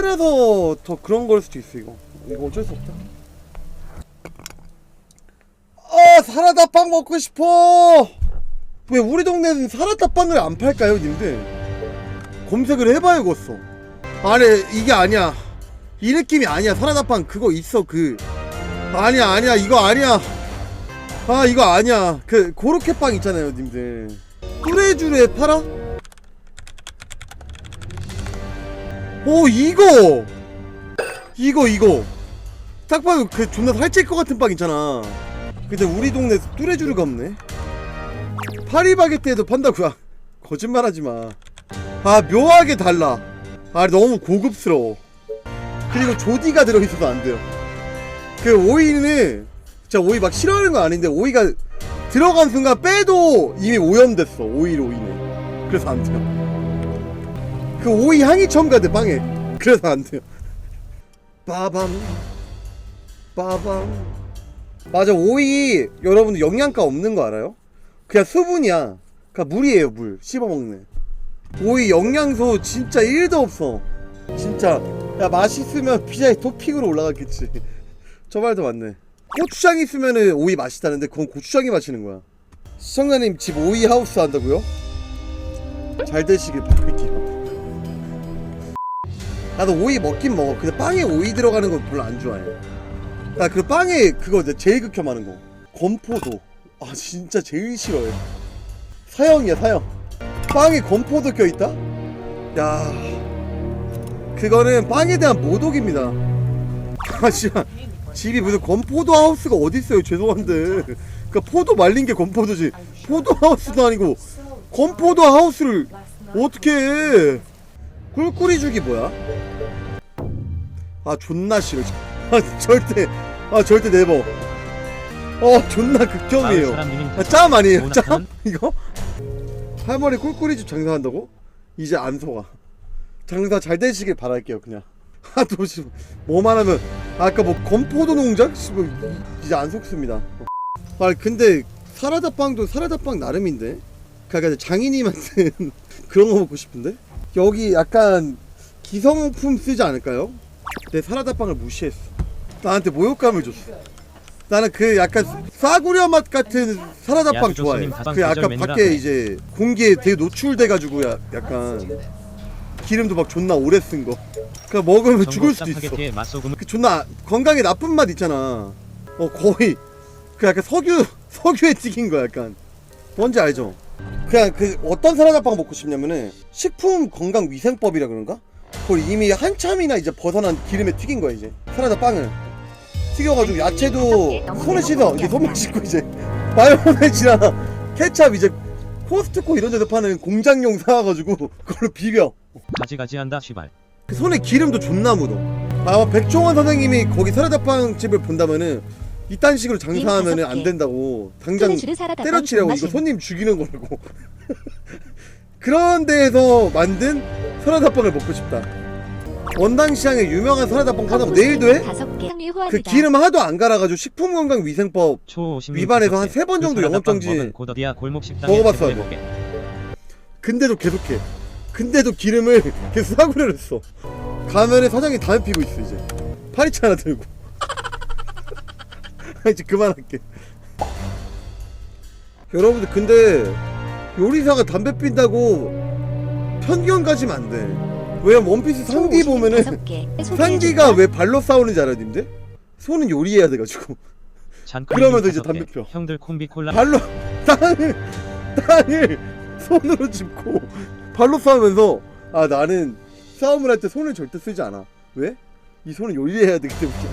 시체라서 더 그런 걸 수도 있어 이거. 이거 어쩔 수 없다. 아 사라다 빵 먹고 싶어! 왜 우리 동네는 사라다 빵을 안 팔까요 님들? 검색을 해봐야겠어 아니 이게 아니야. 이 느낌이 아니야. 사라다 빵 그거 있어 그. 아니야 아니야. 이거 아니야. 아 이거 아니야. 그 고로케 빵 있잖아요 님들. 뚜레쥬레 팔아? 오 이거! 이거 이거. 딱 봐도 그 존나 살찔 것 같은 빵 있잖아. 근데 우리 동네 뚜레쥬르가 없네. 파리바게뜨에도 판다고요 거짓말하지 마 아 묘하게 달라. 아 너무 고급스러워. 그리고 조디가 들어있어서 안 돼요. 그 오이는 진짜 오이 막 싫어하는 건 아닌데 오이가 들어간 순간 빼도 이미 오염됐어. 오이로 오이는 그래서 안 돼요 그 오이 향이 처음 가대 빵에. 그래서 안 돼요. 빠밤 빠밤. 맞아 오이 여러분들 영양가 없는 거 알아요? 그냥 수분이야. 그냥 물이에요 물. 씹어먹는 오이 영양소 진짜 1도 없어. 진짜. 야 맛있으면 피자에 토핑으로 올라갔겠지. 저 말도 맞네. 고추장 있으면은 오이 맛있다는데 그건 고추장이 마시는 거야. 시청자님 집 오이 하우스 한다고요? 잘 되시길 바랄게요 나도 오이 먹긴 먹어. 근데 빵에 오이 들어가는 건 별로 안 좋아해. 나 그 빵에 그거 내 제일 극혐하는 거. 건포도. 아 진짜 제일 싫어해. 사형이야 사형. 빵에 건포도 껴있다? 야. 그거는 빵에 대한 모독입니다. 아 씨발 집이 무슨 건포도 하우스가 어딨어요 죄송한데. 그 포도 말린 게 건포도지. 포도 하우스도 아니고 건포도 하우스를 어떻게 해? 꿀꿀이 죽이 뭐야? 아 존나 싫어. 아 절대 아 절대 네버. 어 존나 극혐이에요. 아, 짬 아니에요. 짬? 이거? 할머니 꿀꿀이집 장사한다고? 이제 안 속아. 장사 잘 되시길 바랄게요 그냥. 하도 씨, 뭐만 하면. 아까 뭐 건포도 농장? 씨, 뭐, 이- 이제 안 속습니다. 아 근데 사라다빵도 사라다빵 나름인데? 그니까 만든 그런 거 먹고 싶은데? 여기 약간 기성품 쓰지 않을까요? 내 사라다빵을 무시했어 나한테 모욕감을 줬어 나는 그 약간 싸구려 맛 같은 사라다빵 좋아해 그 약간 밖에. 이제 공기에 되게 노출돼가지고 야, 약간 기름도 막 존나 오래 쓴 거 그냥 먹으면 죽을 수도 있어 그 존나 건강에 나쁜 맛 있잖아. 어 거의 그 약간 석유 석유에 튀긴 거 약간 뭔지 알죠? 그냥 그 어떤 사라다빵 먹고 싶냐면은 식품 건강 위생법이라 그런가? 그걸 이미 한참이나 이제 벗어난 기름에 튀긴 거야 이제 사라다 빵을 튀겨가지고 야채도 손을 씻어 이제 손만 씻고 이제 마요네즈랑 케찹 이제 코스트코 이런 데서 파는 공장용 사와가지고 그걸로 비벼 가지가지한다 시발 그 손에 기름도 존나 묻어. 아마 백종원 선생님이 거기 사라다빵 집을 본다면은 이딴 식으로 장사하면은 안 된다고 당장 때려치라고 이거. 손님 죽이는 거라고. 그런 데에서 만든 사라다빵을 먹고 싶다. 원당 시장에 유명한 사라다빵 파다고 내일도 해? 그 후원이다. 기름 하도 안 갈아가지고 식품건강위생법 초 50님 위반해서 한 개. 세번 정도 그 영업정지 골목 식당에 먹어봤어야 제보해볼게. 근데도 계속해. 근데도 기름을 계속 싸구려를 써. 가면은 사장이 담배 피고 있어 이제. 파리채 하나 들고. 이제 그만할게. 여러분들 근데 요리사가 담배 핀다고 편견 가지면 안 돼. 왜냐면 원피스 상디 보면은. 상디가 왜 발로 싸우는지 알아요, 님들? 손은 요리해야 돼가지고 잔 그러면서 이제. 담배 펴. 형들 콤비 콜라 발로 땅을 땅을 손으로 짚고 발로 싸우면서 아 나는 싸움을 할 때 손을 절대 쓰지 않아 왜? 이 손을 요리해야 되기 때문이야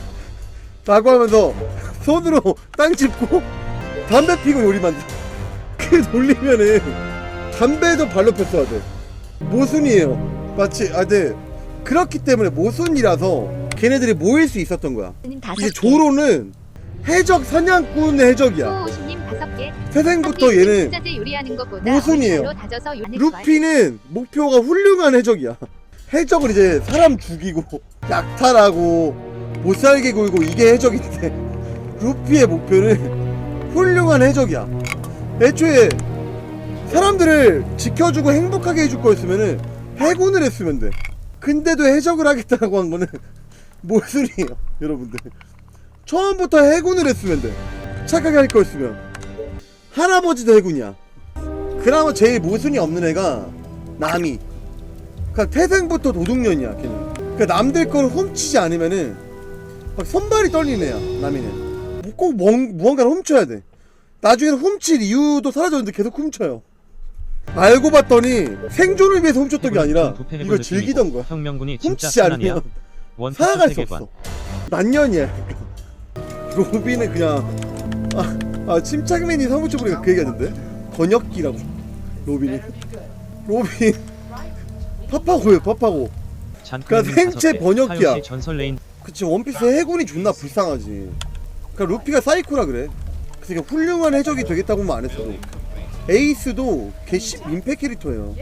라고 하면서 손으로 땅 짚고 담배 피고 요리 만들 어그 돌리면은 담배도 발로 폈어야 돼 모순이에요 마치 아 네 그렇기 때문에 모순이라서 걔네들이 모일 수 있었던 거야 이제 조로는 해적 사냥꾼 해적이야 호호수님 다섯 개. 태생부터 얘는 식자재 요리하는 것보다 모순이에요. 얼큰으로 다져서 요리하는 루피는 목표가 훌륭한 해적이야. 해적은 이제 사람 죽이고 약탈하고 못 살게 굴고 이게 해적인데 루피의 목표는 훌륭한 해적이야. 애초에 사람들을 지켜주고 행복하게 해줄 거였으면은 해군을 했으면 돼. 근데도 해적을 하겠다고 한 거는 모순이에요 여러분들. 처음부터 해군을 했으면 돼. 착하게 할 거였으면. 할아버지도 해군이야. 그나마 제일 모순이 없는 애가 남이. 그니까 태생부터 도둑년이야 걔는. 그니까 남들 걸 훔치지 않으면은 막 손발이 애야 남이는 뭐꼭 뭔- 무언가를 훔쳐야 돼 나중에는 훔칠 이유도 사라졌는데 계속 훔쳐요. 알고 봤더니 생존을 위해서 훔쳤던 게 아니라 해군 이걸 즐기던 거야. 혁명군이 훔치지. 않으면 살아갈 수. 없어. 난년이야. 로빈은 그냥 아, 아 침착맨이 사무처 보니까 그 얘기하는데? 번역기라고. 로빈이. 로빈. 파파고예요 파파고. 그러니까 생체 번역기야. 그치 원피스 해군이 존나 불쌍하지. 그러니까 루피가 사이코라 그래 그냥 훌륭한 해적이 되겠다고만 안 했어도. 에이스도 개씨 민폐 캐릭터예요.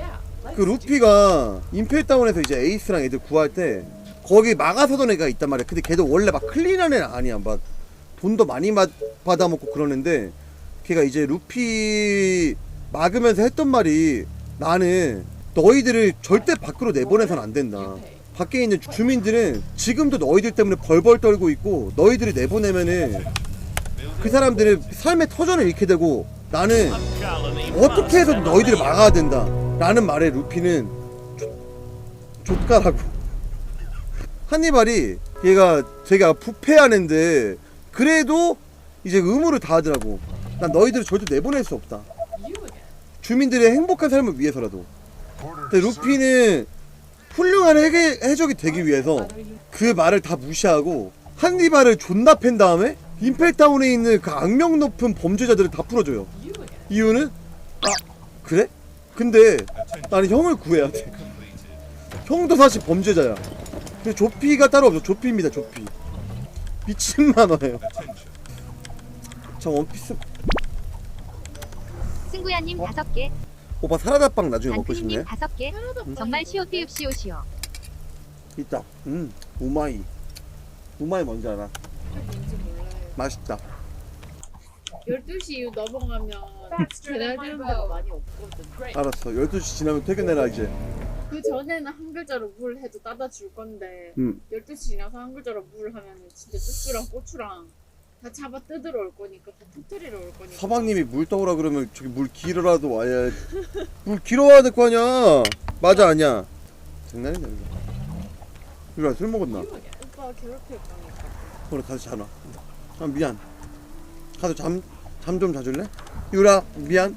그 루피가 임펠다운에서 이제 에이스랑 애들 구할 때 거기 막아서던 애가 있단 말이야. 근데 걔도 원래 막 클린한 애는 아니야. 막 돈도 많이 마- 받아먹고 그러는데 걔가 이제 루피 막으면서 했던 말이 나는 너희들을 절대 밖으로 내보내선 안 된다. 밖에 있는 주- 주민들은 지금도 너희들 때문에 벌벌 떨고 있고 너희들을 내보내면은 그 사람들의 삶의 터전을 잃게 되고 나는 어떻게 해서든 너희들을 막아야 된다 라는 말에 루피는 족가라고. 한니발이 얘가 제가 부패하는데 그래도 이제 의무를 다하더라고. 난 너희들을 절대 내보낼 수 없다. 주민들의 행복한 삶을 위해서라도. 근데 루피는 훌륭한 해계, 해적이 되기 위해서 그 말을 다 무시하고 한니발을 존나 팬 다음에 임펠다운에 있는 그 악명 높은 범죄자들을 다 풀어줘요. 이유는? 아 그래? 근데 나는 형을 구해야 돼. 형도 사실 범죄자야. 근데 조피가 따로 없어. 조피입니다 조피. 미친 만화예요. 저 원피스. 승구야님 어? 다섯 개, 오빠 사라다빵 나중에 먹고 싶네 다섯 개. 정말 시오 피읍시오 시오. 있다. 음 우마이. 우마이 뭔지 알아 맛있다. 12시 이후 넘어가면 배달되는 데가 많이 없거든. 알았어. 12시 지나면 퇴근해라 이제. 그 전에는 한 글자로 물 해도 따다 줄 건데 음. 12시 지나서 한 글자로 물 하면 진짜 쭈쭈랑 고추랑 다 잡아 뜯으러 올 거니까 다 터트리러 올 거니까. 서방님이 물 떠오라 그러면 저기 물 길어라도 와야 물 길어 와야 될 거 아니야. 맞아 아니야. 장난이냐 이거. 이리 와 술 먹었나? 오빠가 괴롭힐 거니까. 오늘 가서 자라 아 미안 가서 잠 잠 좀 자줄래? 유라 미안